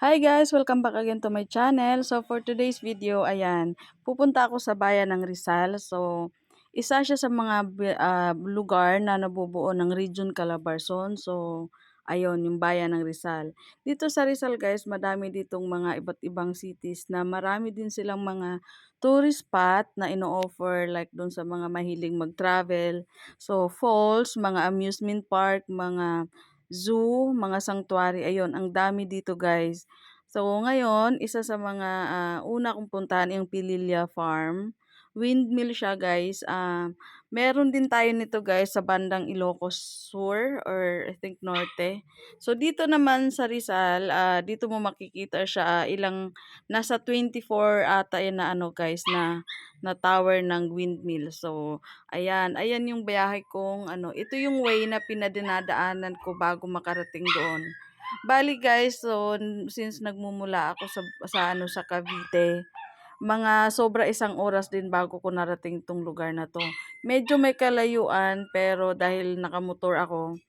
Hi guys! Welcome back again to my channel. So for today's video, ayan, pupunta ako sa bayan ng Rizal. So isa siya sa mga uh, lugar na nabubuo ng Region Calabarzon. So ayun, yung bayan ng Rizal. Dito sa Rizal guys, madami ditong mga iba't ibang cities na marami din silang mga tourist spot na ino-offer like doon sa mga mahiling mag-travel. So falls, mga amusement park, mga zoo, mga sanctuary, ayun, ang dami dito guys. So ngayon, isa sa mga uh, una kong puntahan yung Pililya Farm. Windmill siya guys. Uh, meron din tayo nito guys sa bandang Ilocos Sur or I think Norte. So dito naman sa Rizal, uh, dito mo makikita siya uh, ilang nasa 24 ata yan na ano guys na na tower ng windmill. So ayan, ayan yung biyahe kong ano, ito yung way na pinadinadaanan ko bago makarating doon. Bali guys, so since nagmumula ako sa sa ano sa Cavite, mga sobra isang oras din bago ko narating tong lugar na to. Medyo may kalayuan pero dahil nakamotor ako,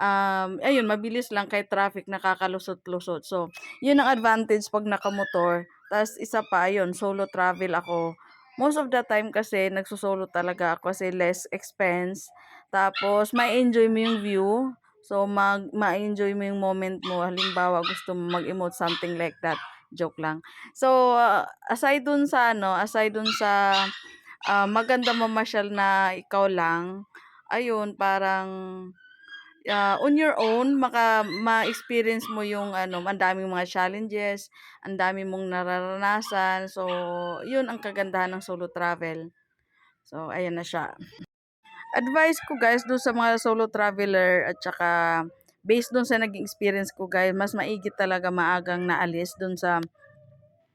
um, ayun, mabilis lang kay traffic nakakalusot-lusot. So, yun ang advantage pag nakamotor. Tapos isa pa, yun, solo travel ako. Most of the time kasi nagsusolo talaga ako kasi less expense. Tapos, may enjoy mo yung view. So, mag, ma-enjoy mo yung moment mo. Halimbawa, gusto mo mag-emote something like that joke lang. So, uh, aside dun sa ano, aside dun sa uh, maganda mamasyal na ikaw lang, ayun, parang uh, on your own, maka ma-experience mo yung ano, ang daming mga challenges, ang dami mong nararanasan. So, yun ang kagandahan ng solo travel. So, ayan na siya. Advice ko guys do sa mga solo traveler at saka based doon sa naging experience ko guys, mas maigi talaga maagang naalis doon sa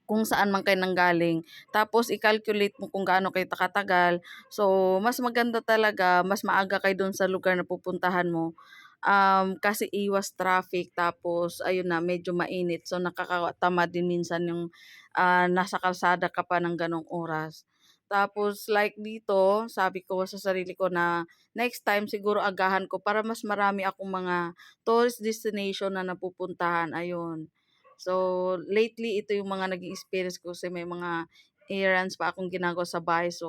kung saan man kayo nanggaling. Tapos i-calculate mo kung gaano kayo katagal. So, mas maganda talaga, mas maaga kayo doon sa lugar na pupuntahan mo. Um, kasi iwas traffic tapos ayun na medyo mainit so nakakatama din minsan yung uh, nasa kalsada ka pa ng ganong oras. Tapos like dito, sabi ko sa sarili ko na next time siguro agahan ko para mas marami akong mga tourist destination na napupuntahan. Ayun. So lately ito yung mga naging experience ko kasi may mga errands pa akong ginagawa sa bahay. So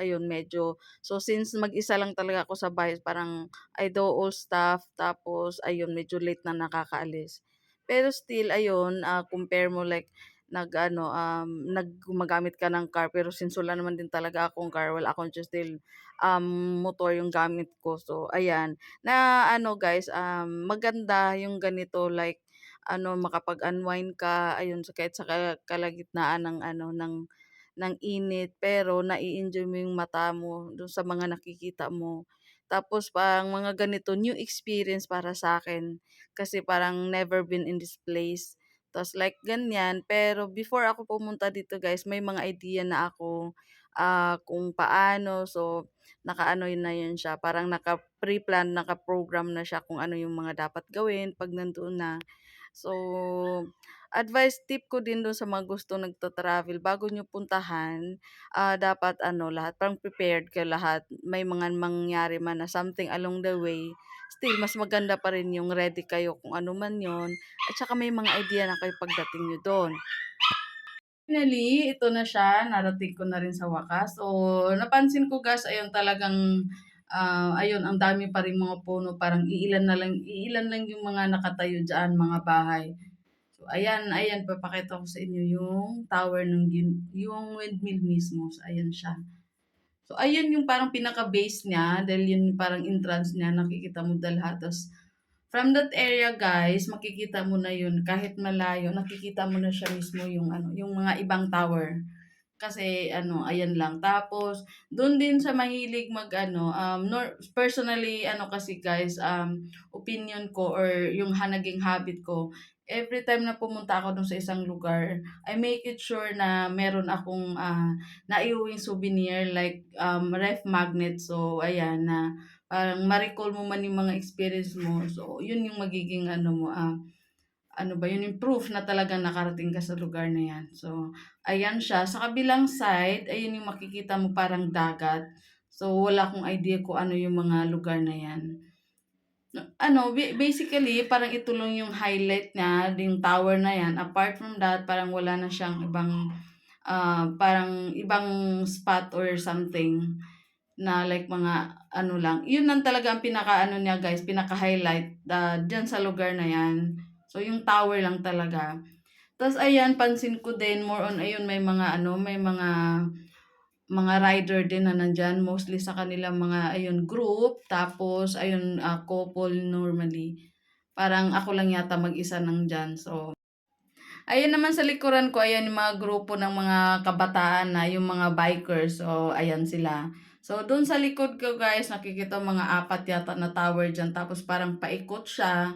ayun medyo so since mag-isa lang talaga ako sa bahay, parang I do all stuff tapos ayun medyo late na nakakaalis. Pero still ayun, uh, compare mo like nag-ano, um, nag ka ng car pero since wala naman din talaga akong car, wala akong just still um, motor yung gamit ko. So, ayan. Na ano guys, um, maganda yung ganito like ano makapag-unwind ka ayun sa kahit sa kalagitnaan ng ano ng ng init pero nai-enjoy mo yung mata mo dun sa mga nakikita mo. Tapos parang mga ganito new experience para sa akin kasi parang never been in this place. Tapos like ganyan, pero before ako pumunta dito guys, may mga idea na ako uh, kung paano. So, nakaano yun na yun siya. Parang naka-pre-plan, naka-program na siya kung ano yung mga dapat gawin pag nandoon na. So, advice tip ko din doon sa mga gusto nagta-travel bago nyo puntahan, uh, dapat ano lahat parang prepared ka lahat. May mga mangyari man na something along the way, still mas maganda pa rin yung ready kayo kung ano man yon at saka may mga idea na kayo pagdating nyo doon. Finally, ito na siya. Narating ko na rin sa wakas. So, napansin ko guys, ayun talagang uh, ayun, ang dami pa rin mga puno. Parang iilan na lang, iilan lang yung mga nakatayo dyan, mga bahay. Ayan, ayan, papakita ko sa inyo yung tower ng, yung windmill mismo. So, ayan siya. So, ayan yung parang pinaka-base niya, dahil yun parang entrance niya, nakikita mo dalahat. Tapos, from that area guys, makikita mo na yun, kahit malayo, nakikita mo na siya mismo yung, ano, yung mga ibang tower. Kasi, ano, ayan lang. Tapos, doon din sa mahilig mag, ano, um, nor, personally, ano kasi guys, um, opinion ko or yung hanaging habit ko, every time na pumunta ako dun sa isang lugar, I make it sure na meron akong uh, naiuwing souvenir like um, ref magnet. So, ayan na parang ma-recall mo man yung mga experience mo. So, yun yung magiging ano mo, uh, ano ba, yun yung proof na talagang nakarating ka sa lugar na yan. So, ayan siya. Sa kabilang side, ayun yung makikita mo parang dagat. So, wala akong idea kung ano yung mga lugar na yan. Ano, ba basically parang ito lang yung highlight niya, yung tower na yan. Apart from that, parang wala na siyang ibang, ah, parang ibang spot or something na like mga ano lang. Yun lang talaga ang pinaka-ano niya guys, pinaka-highlight, ah, diyan sa lugar na yan. So yung tower lang talaga. Tapos ayan, pansin ko din more on ayun may mga ano, may mga mga rider din na nandyan, mostly sa kanilang mga ayun group, tapos ayun ah, couple normally. Parang ako lang yata mag-isa nandyan. So Ayan naman sa likuran ko, ayan yung mga grupo ng mga kabataan na yung mga bikers. So, ayan sila. So, doon sa likod ko guys, nakikita mga apat yata na tower dyan. Tapos parang paikot siya.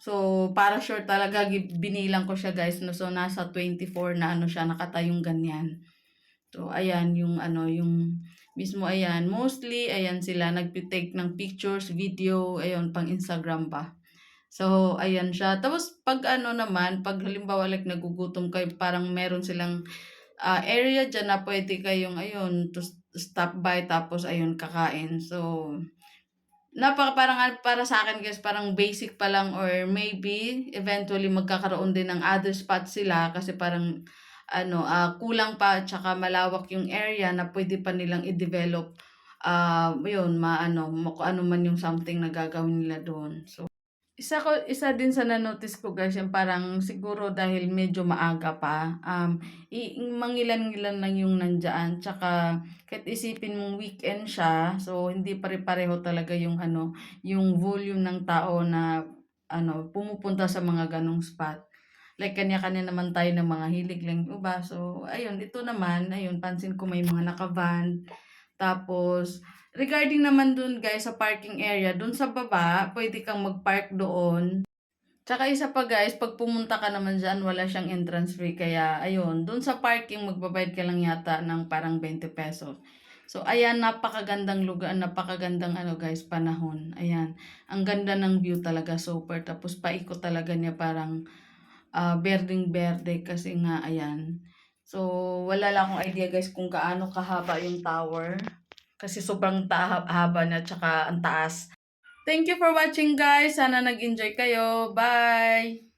So, para sure talaga, binilang ko siya guys. No? So, nasa 24 na ano siya, nakatayong ganyan. So, ayan yung ano, yung mismo ayan. Mostly, ayan sila, nagpitake ng pictures, video, ayun, pang Instagram pa. So, ayan siya. Tapos, pag ano naman, pag halimbawa like nagugutom kayo, parang meron silang ah, area dyan na pwede kayong, ayun, to stop by, tapos, ayun, kakain. So, napaka parang ah, para sa akin guys, parang basic pa lang or maybe eventually magkakaroon din ng other spots sila kasi parang ano, ah, kulang pa tsaka malawak yung area na pwede pa nilang i-develop ah yun, maano, ano man yung something na gagawin nila doon. So, isa ko isa din sa na-notice ko guys, yung parang siguro dahil medyo maaga pa, um, mangilan-ngilan lang yung nandyan. Tsaka kahit isipin mong weekend siya, so hindi pare-pareho talaga yung ano, yung volume ng tao na ano, pumupunta sa mga ganong spot. Like kanya-kanya naman tayo ng mga hilig lang iba. So, ayun, ito naman, ayun, pansin ko may mga naka-van. Tapos, regarding naman dun guys sa parking area, dun sa baba, pwede kang mag-park doon. Tsaka isa pa guys, pag pumunta ka naman dyan, wala siyang entrance fee. Kaya, ayun, dun sa parking, magbabayad ka lang yata ng parang 20 pesos. So, ayan, napakagandang lugar, napakagandang ano guys, panahon. Ayan, ang ganda ng view talaga, super. Tapos, paikot talaga niya parang ah berdeng-berde kasi nga, ayan. So, wala lang akong idea guys kung gaano kahaba yung tower. Kasi sobrang ta- haba na, tsaka ang taas. Thank you for watching guys. Sana nag-enjoy kayo. Bye!